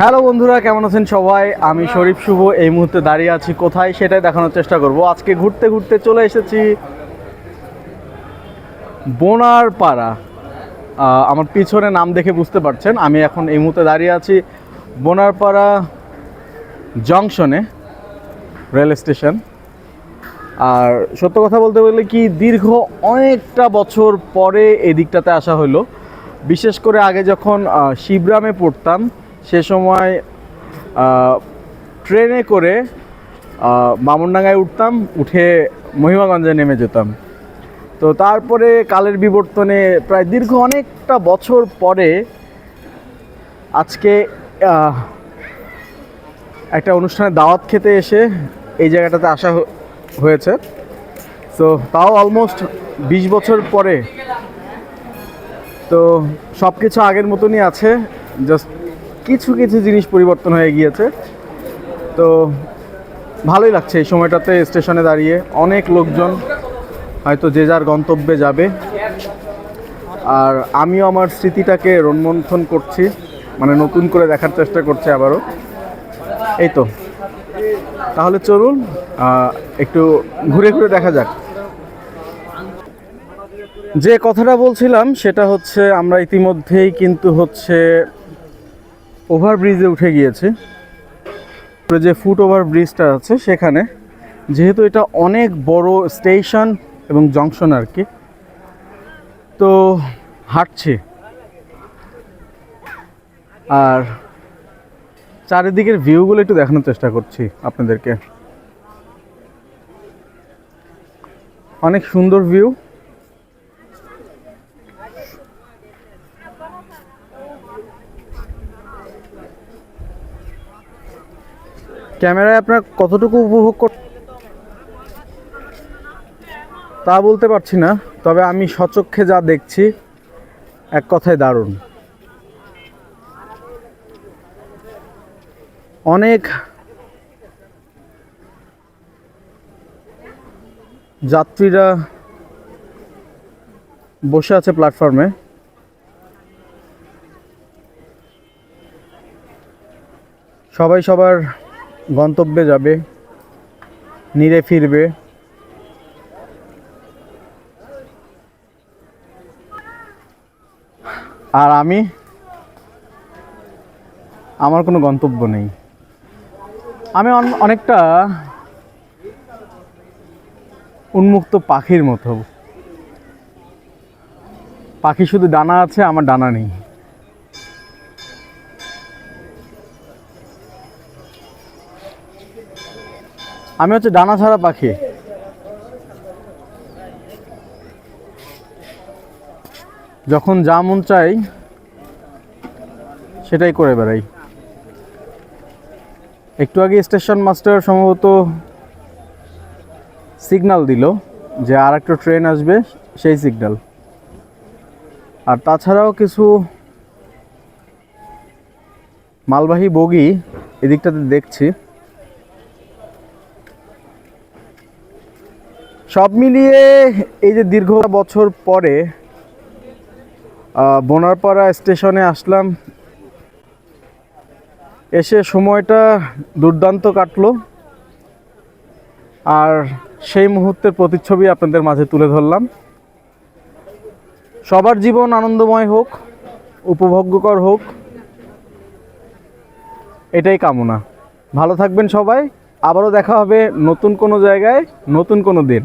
Hello বন্ধুরা, কেমন আছেন সবাই? আমি শরীফ শুভ, এই মুহূর্তে দাঁড়িয়ে আছি কোথায় সেটাই দেখানোর চেষ্টা করব। আজকে ঘুরতে ঘুরতে চলে এসেছি বোনার পাড়া আমার পিছনে নাম দেখে বুঝতে পারছেন, আমি এখন এই মুহূর্তে দাঁড়িয়ে আছি বোনারপাড়া জংশনে, রেল স্টেশন। আর সত্য কথা বলতে গেলে কি, দীর্ঘ অনেকটা বছর পরে এই দিকটাতে আসা হলো। বিশেষ করে আগে যখন শিবরামে পড়তাম সে সময় ট্রেনে করে আহ, বামনডাঙ্গায় উঠতাম উঠে মহিমাগঞ্জে নেমে যেতাম। তো তারপরে কালের বিবর্তনে প্রায় দীর্ঘ অনেকটা বছর পরে আজকে একটা অনুষ্ঠানে দাওয়াত খেতে এসে এই জায়গাটাতে আসা হয়েছে। তো তাও অলমোস্ট বিশ বছর পরে। তো সব কিছু আগের মতনই আছে জাস্ট কিছু কিছু জিনিস পরিবর্তন হয়ে গিয়েছে। তো ভালোই লাগছে এই সময়টাতে স্টেশনে দাঁড়িয়ে। অনেক লোকজন, হয়তো যে যার গন্তব্যে যাবে। আর আমিও আমার স্মৃতিটাকে রোমন্থন করছি মানে নতুন করে দেখার চেষ্টা করছি আবারও। এই তো। তাহলে চলুন একটু ঘুরে ঘুরে দেখা যাক। যে কথাটা বলছিলাম, সেটা হচ্ছে আমরা ইতিমধ্যেই কিন্তু হচ্ছে ওভারব্রিজে উঠে গিয়েছি। যে ফুট ওভার ব্রিজটা আছে সেখানে, যেহেতু এটা অনেক বড় স্টেশন এবং জংশন আর কি, তো হাঁটছি। আর চারিদিকের ভিউগুলো একটু দেখানোর চেষ্টা করছি আপনাদেরকে। অনেক সুন্দর ভিউ ক্যামেরায় আপনার কতটুকু উপভোগ কর তা বলতে পারছি না, তবে আমি সচক্ষে যা দেখছি, এক কথায় দারুণ। অনেক যাত্রীরা বসে আছে প্ল্যাটফর্মে সবাই সবার গন্তব্যে যাবে, নিরে ফিরবে। আর আমি, আমার কোনো গন্তব্য নেই। আমি অনেকটা উন্মুক্ত পাখির মতো। পাখি শুধু ডানা আছে, আমার ডানা নেই। আমি হচ্ছে ডানা ছাড়া পাখি। যখন যা মন চাই, সেটাই করে বেড়াই। একটু আগে স্টেশন মাস্টার সম্ভবত সিগনাল দিল যে আর একটা ট্রেন আসবে, সেই সিগনাল। আর তাছাড়াও কিছু মালবাহী বগি এদিকটাতে দেখছি। সব মিলিয়ে এই যে দীর্ঘ বছর পরে বোনারপাড়া স্টেশনে আসলাম। এসে সময়টা দুর্দান্ত কাটলো। আর সেই মুহূর্তের প্রতিচ্ছবি আপনাদের মাঝে তুলে ধরলাম। সবার জীবন আনন্দময় হোক, উপভোগ্যকর হোক, এটাই কামনা। ভালো থাকবেন সবাই। আবারও দেখা হবে নতুন কোনো জায়গায়, নতুন কোনো দিন।